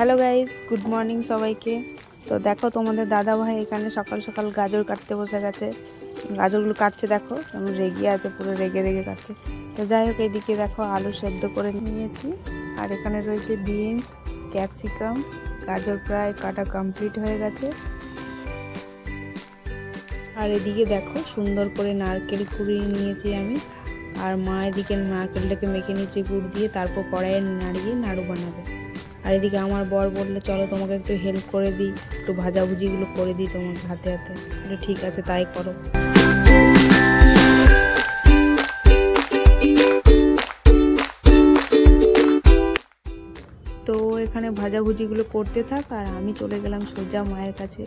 Hello guys good morning সবাইকে। তো দেখো, তোমাদের দাদা ভাই এখানে সকাল সকাল গাজর কাটতে বসে গেছে। গাজরগুলো কাটছে দেখো কেমন রেগে আছে, পুরো রেগে রেগে কাটছে। তো যাই হোক এইদিকে দেখো, আলু সেদ্ধ করে নিয়েছি। আর এখানে রয়েছে বিনস, ক্যাপসিকাম, গাজর প্রায় কাটা কমপ্লিট হয়ে গেছে। আর এদিকে দেখো, সুন্দর করে নারকেল কুড়িয়ে নিয়েছি আমি। আর মা এদিকে নারকেলটাকে মেখে নিচ্ছে গুড় দিয়ে, তারপর কড়াইয়ে নাড়িয়ে নাড়ু বানাবে। আর এদিকে আমার বর বললে, চলো তোমাকে একটু হেল্প করে দিই, একটু ভাজাভুজিগুলো করে দিই তোমার হাতে হাতে। ঠিক আছে, তাই করো। তো এখানে ভাজাভুজিগুলো করতে থাক, আর আমি চলে গেলাম সোজা মায়ের কাছে।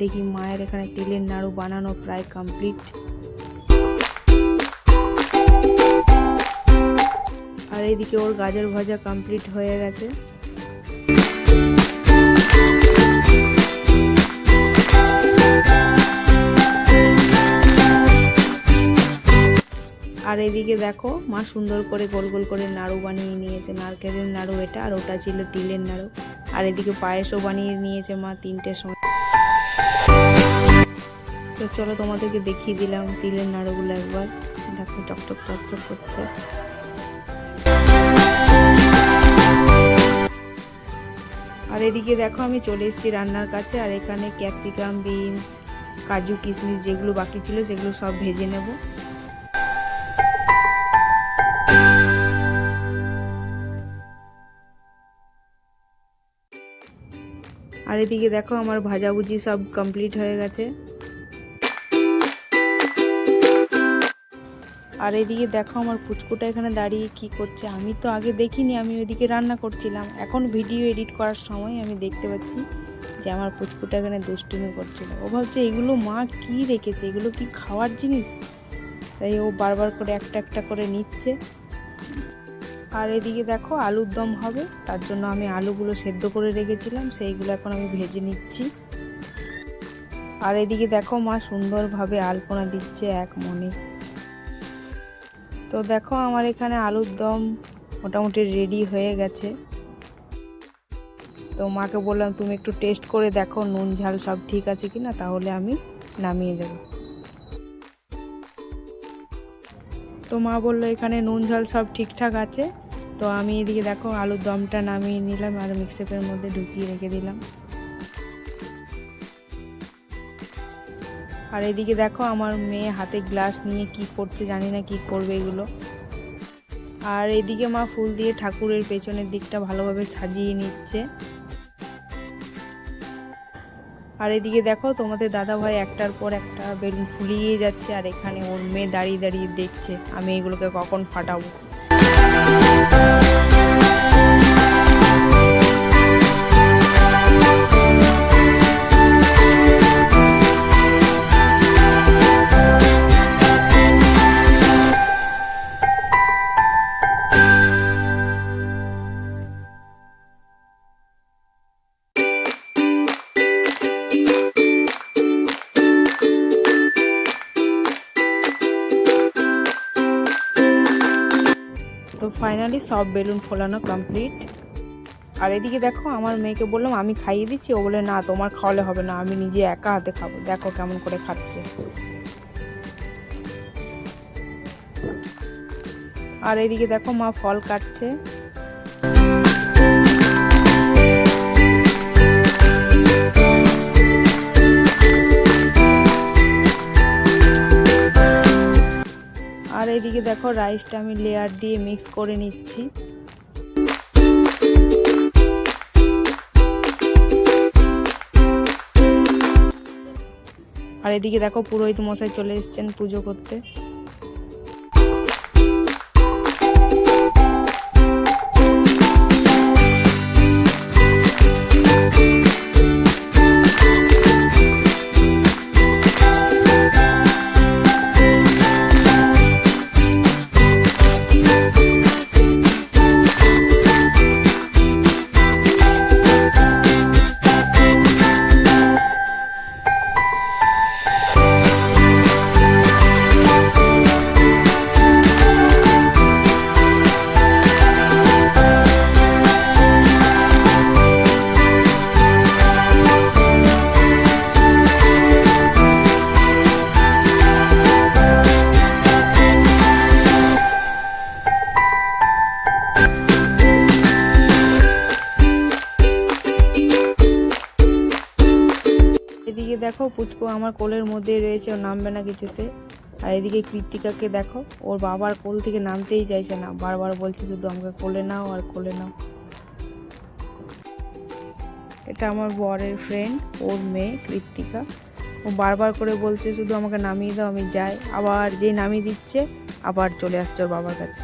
দেখি মায়ের এখানে তেলের নাড়ু বানানো প্রায় কমপ্লিট আর এইদিকে ওর গাজর ভাজা কমপ্লিট হয়ে গেছে। এদিকে দেখো, মা সুন্দর করে গোল গোল করে নাড়ু বানিয়ে নিয়েছে, নারকেলের নাড়ু এটা, আর ওটা ছিল তিলের নাড়ু। আর এদিকে পায়েসও বানিয়ে নিয়েছে মা তিনটের সময় তো চলো তোমাদেরকে দেখিয়ে দিলাম তিলের নাড়ুগুলো একবার। দেখো চকচক চকচক করছে। আর এদিকে দেখো আমি চলে এসেছি রান্নার কাছে, আর এখানে ক্যাপসিকাম, বিনস, কাজু, কিশমিশ যেগুলো বাকি ছিল সেগুলো সব ভেজে নেব। আর এদিকে দেখো আমার ভাজাভুজি সব কমপ্লিট হয়ে গেছে। আর এদিকে দেখো আমার পুচকুটা এখানে দাঁড়িয়ে কি করছে। আমি তো আগে দেখিনি, আমি ওইদিকে রান্না করছিলাম। এখন ভিডিও এডিট করার সময় আমি দেখতে পাচ্ছি যে আমার পুচকুটা এখানে দুষ্টুমি করছিল। ও ভাবছে, এগুলো মা কি রেখেছে? এগুলো কি খাওয়ার জিনিস? তাই ও বারবার করে একটা একটা করে নিচ্ছে। আর এদিকে দেখো আলুর দম হবে, তার জন্য আমি আলুগুলো সেদ্ধ করে রেখেছিলাম, সেইগুলো এখন আমি ভেজে নিচ্ছি। আর এদিকে দেখো মা সুন্দরভাবে আলপনা দিচ্ছে এক মনে। তো দেখো আমার এখানে আলুর দম মোটামুটি রেডি হয়ে গেছে। তো মাকে বললাম, তুমি একটু টেস্ট করে দেখো, নুন, ঝাল সব ঠিক আছে কি না তাহলে আমি নামিয়ে দেবো। তো মা বলল, এখানে নুন, ঝাল সব ঠিকঠাক আছে। তো আমি এদিকে দেখো আলুর দমটা নামিয়ে নিলাম আর মিক্সারের মধ্যে ঢুকিয়ে রেখে দিলাম। আর এদিকে দেখো আমার মেয়ে হাতে গ্লাস নিয়ে কি করছে জানি না কি করবে এগুলো। আর এদিকে মা ফুল দিয়ে ঠাকুরের পেছনের দিকটা ভালোভাবে সাজিয়ে নিচ্ছে। আর এদিকে দেখো তোমাদের দাদা ভাই একটার পর একটা বেলুন ফুলিয়ে যাচ্ছে আর এখানে ওর মেয়ে দাঁড়িয়ে দাঁড়িয়ে দেখছে, আমি এগুলোকে কখন ফাটাবো? you তো ফাইনালি সব বেলুন ফোলানো কমপ্লিট আর এদিকে দেখো, আমার মেয়েকে বললাম, আমি খাইয়ে দিচ্ছি। ও বলে, না, তোমার খাওয়ালে হবে না, আমি নিজে একা হাতে খাব। দেখো কেমন করে খাচ্ছে। আর এদিকে দেখো মা ফল কাটছে। এদিকে দেখো রাইসটা আমি লেয়ার দিয়ে মিক্স করে নিচ্ছি। আর এদিকে দেখো পুরোহিত মশাই চলে এসছেন পুজো করতে। দেখো পুচকু আমার কোলের মধ্যেই রয়েছে, ও নামবে না কিছুতে। আর এদিকে কৃত্তিকাকে দেখো, ওর বাবার কোল থেকে নামতেই চাইছে না। বারবার বলছে শুধু আমাকে কোলে নাও আর কোলে নাও। এটা আমার বরের ফ্রেন্ড ওর মেয়ে কৃত্তিকা ও বারবার করে বলছে, শুধু আমাকে নামিয়ে দাও, আমি যাই। আবার যেই নামিয়ে দিচ্ছে, আবার চলে আসছে ওর বাবার কাছে।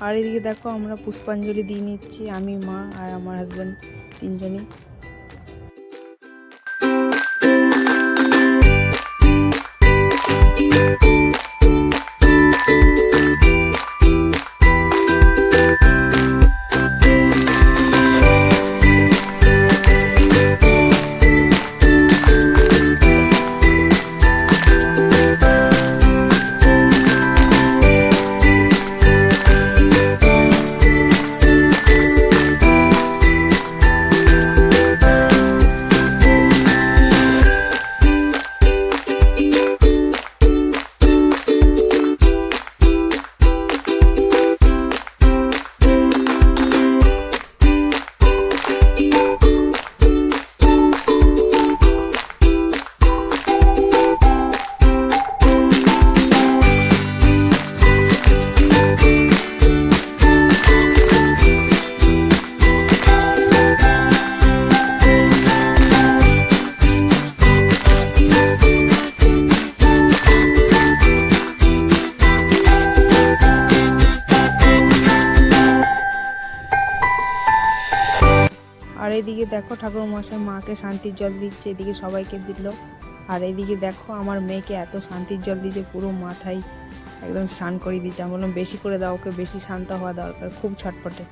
আর এদিকে দেখো আমরা পুষ্পাঞ্জলি দিয়ে নিচ্ছি, আমি, মা আর আমার হাজব্যান্ড তিনজনই। এদিকে দেখো ঠাকুর মশাই মাকে শান্তির জল দিচ্ছে, এদিকে সবাইকে দিল। আর এদিকে দেখো আমার মেয়েকে এত শান্তির জল দিচ্ছে পুরো মাথায় একদম স্নান করে দিচ্ছে আমি বললাম, বেশি করে দাও, ওকে বেশি শান্ত হওয়া দরকার, খুব ছটপটে।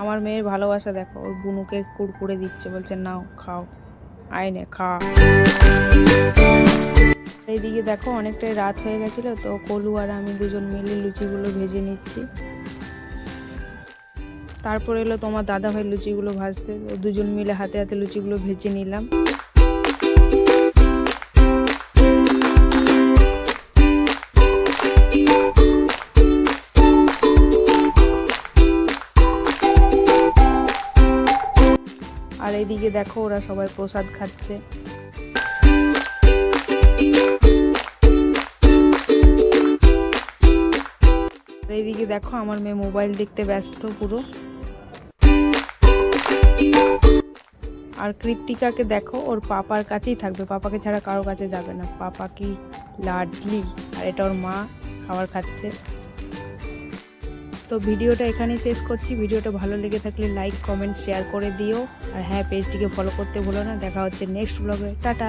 আমার মেয়ের ভালোবাসা দেখো, ওর বুনুকে কুড়কুড়ে দিচ্ছে, বলছে, নাও, খাও। আয়নে খা। এইদিকে দেখো, অনেকটাই রাত হয়ে গেছিল, তো কলু আর আমি দুজন মিলে লুচিগুলো ভেজে নিচ্ছি। তারপর এলো তোমার দাদা ভাই লুচিগুলো ভাজতে দুজন মিলে হাতে হাতে লুচিগুলো ভেজে নিলাম। এইদিকে দেখো ওরা সবাই প্রসাদ খাচ্ছে। এইদিকে দেখো আমার মেয়ে মোবাইল দেখতে ব্যস্ত পুরো। আর কৃত্তিকাকে দেখো, ওর পাপার কাছেই থাকবে। পাপাকে ছাড়া কারও কাছে যাবে না। পাপা কি লাডলি? আর এটা ওর মা খাবার খাচ্ছে। তো ভিডিওটা এখানেই শেষ করছি। ভিডিওটা ভালো লেগে থাকলে লাইক কমেন্ট শেয়ার করে দিও। আর হ্যাঁ পেজটিকে ফলো করতে ভুলো না। দেখা হচ্ছে নেক্সট ব্লগে টাটা।